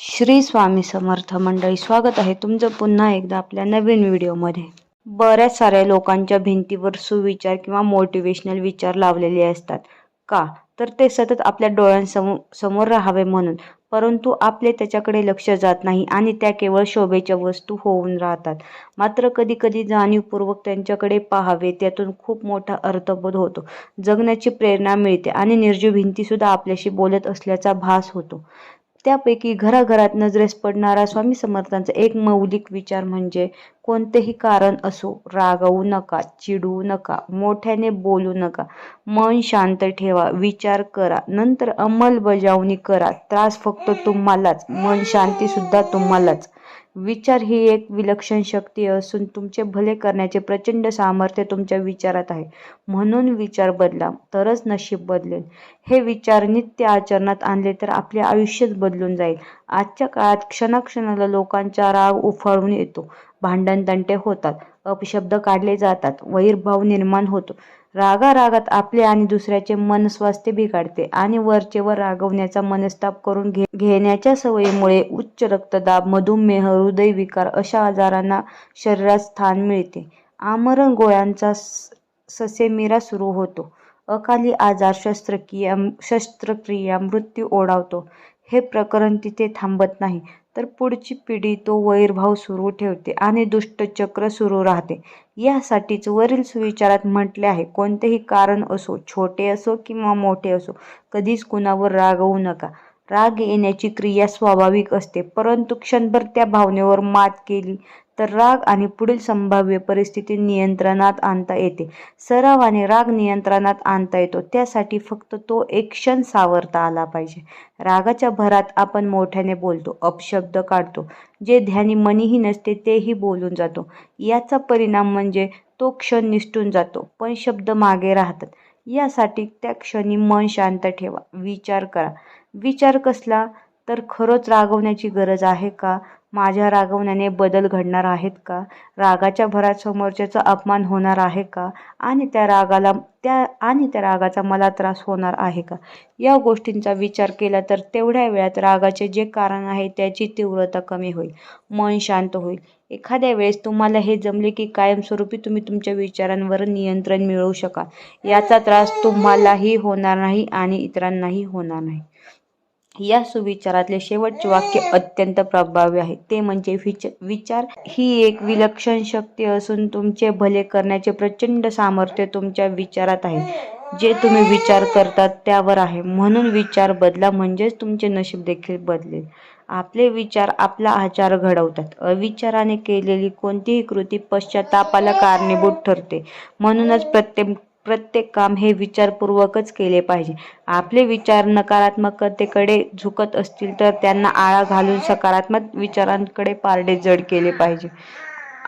श्री स्वामी समर्थ मंडळी स्वागत आहे तुमचं पुन्हा एकदा आपल्या नवीन व्हिडिओमध्ये. बऱ्याच साऱ्या लोकांच्या भिंतीवर सुविचार किंवा मोटिवेशनल विचार लावलेले असतात. का? तर ते सतत आपल्या डोळ्यांसमोर समोर राहावे म्हणून. परंतु आपले त्याच्याकडे लक्ष जात नाही आणि त्या केवळ शोभेच्या वस्तू होऊन राहतात. मात्र कधी कधी जाणीवपूर्वक त्यांच्याकडे पाहावे त्यातून खूप मोठा अर्थबोध होतो. जगण्याची प्रेरणा मिळते आणि निर्जीव भिंतीसुद्धा आपल्याशी बोलत असल्याचा भास होतो. त्यापैकी घराघरात नजरेस पडणारा स्वामी समर्थांचा एक मौलिक विचार म्हणजे कोणतेही कारण असो रागवू नका चिडवू नका मोठ्याने बोलू नका मन शांत ठेवा विचार करा नंतर अंमलबजावणी करा त्रास फक्त तुम्हालाच मन शांती सुद्धा तुम्हालाच. विचार ही एक विलक्षण शक्ती असून तुमचे भले करण्याचे प्रचंड सामर्थ्य तुमच्या विचारात आहे. म्हणून विचार बदला तरच नशीब बदलेल. हे विचार नित्य आचरणात आणले तर आपले आयुष्यच बदलून जाईल. आजच्या काळात क्षणाक्षणाला लोकांचा राग उफाळून येतो. भांडण तंटे होतात अपशब्द काढले जातात वैरभाव निर्माण होतो. रागारागात आपले आणि दुसऱ्याचे मन स्वास्थ्य बिघडते आणि वरचेवर रागवण्याचा मनस्ताप करून घे घेण्याच्या सवयीमुळे उच्च रक्तदाब मधुमेह हृदयविकार अशा आजारांना शरीरात स्थान मिळते. आमरण गोळ्यांचा ससेमिरा सुरू होतो. अकाली आजार शस्त्रक्रिया शस्त्रक्रिया मृत्यू ओढावतो. हे प्रकरण तिथे थांबत नाही. तर पुढची पिढी तो वैरभाव सुरू ठेवते आणि दुष्टचक्र सुरू राहते. यासाठीच वरील सुविचारात म्हटले आहे कोणतेही कारण असो छोटे असो किंवा मोठे असो कधीच कुणावर रागवू नका. राग येण्याची क्रिया स्वाभाविक असते परंतु क्षणभर त्या भावनेवर मात केली तर राग आणि पुढील संभाव्य परिस्थिती नियंत्रणात आणता येते. सरावाने राग नियंत्रणात आणता येतो. त्यासाठी फक्त तो एक क्षण सावरता आला पाहिजे. रागाच्या भरात आपण मोठ्याने बोलतो अपशब्द काढतो. जे ध्यानी मनीही नसते तेही बोलून जातो. याचा परिणाम म्हणजे तो क्षण निष्ठून जातो पण शब्द मागे राहतात. यासाठी त्या क्षणी मन शांत ठेवा. विचार करा. विचार कसला? तर खरंच रागवण्याची गरज आहे का? माझ्या रागवण्याने बदल घडणार आहेत का? रागाच्या भरात समोरच्याचा अपमान होणार आहे का? आणि त्या रागाला त्या आणि त्या रागाचा मला त्रास होणार आहे का? या गोष्टींचा विचार केला तर तेवढ्या वेळात रागाचे जे कारण आहे त्याची तीव्रता कमी होईल. मन शांत होईल. एखाद्या वेळेस तुम्हाला हे जमले की कायमस्वरूपी तुम्ही तुमच्या विचारांवर नियंत्रण मिळवू शकाल. याचा त्रास तुम्हालाही होणार नाही आणि इतरांनाही होणार नाही. या सुविचारातले शेवटचे वाक्य अत्यंत प्रभावी आहे. ते म्हणजे विच विचार ही एक विलक्षण शक्ती असून तुमचे भले करण्याचे प्रचंड सामर्थ्य तुमच्या विचारात आहे. जे तुम्ही विचार करतात त्यावर आहे. म्हणून विचार बदला म्हणजेच तुमचे नशीब देखील बदलेल. आपले विचार आपला आचार घडवतात. अविचाराने केलेली कोणतीही कृती पश्चातापाला कारणीभूत ठरते. म्हणूनच प्रत्येक प्रत्येक काम हे विचारपूर्वकच केले पाहिजे. आपले विचार नकारात्मकतेकडे झुकत असतील तर त्यांना आळा घालून सकारात्मक विचारांकडे पारडे जड केले पाहिजे.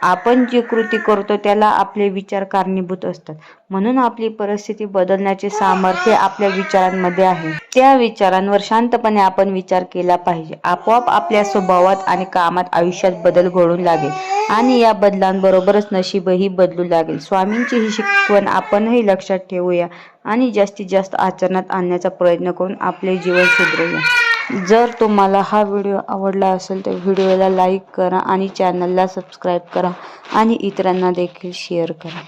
आपण जी कृती करतो त्याला आपले विचार कारणीभूत असतात. म्हणून आपली परिस्थिती बदलण्याचे सामर्थ्य आपल्या विचारांमध्ये आहे. त्या विचारांवर शांतपणे आपण विचार केला पाहिजे. आपोआप आपल्या स्वभावात आणि कामात आयुष्यात बदल घडून लागेल आणि या बदलांबरोबरच नशीबही बदलू लागेल. स्वामींची ही शिकवण आपणही लक्षात ठेवूया आणि जास्तीत जास्त आचरणात आणण्याचा प्रयत्न करून आपले जीवन सुधरूया. जर तुम्हाला हा व्हिडिओ आवडला असेल तर व्हिडिओला लाईक करा आणि चॅनलला सबस्क्राईब करा आणि इतरांना देखील शेअर करा.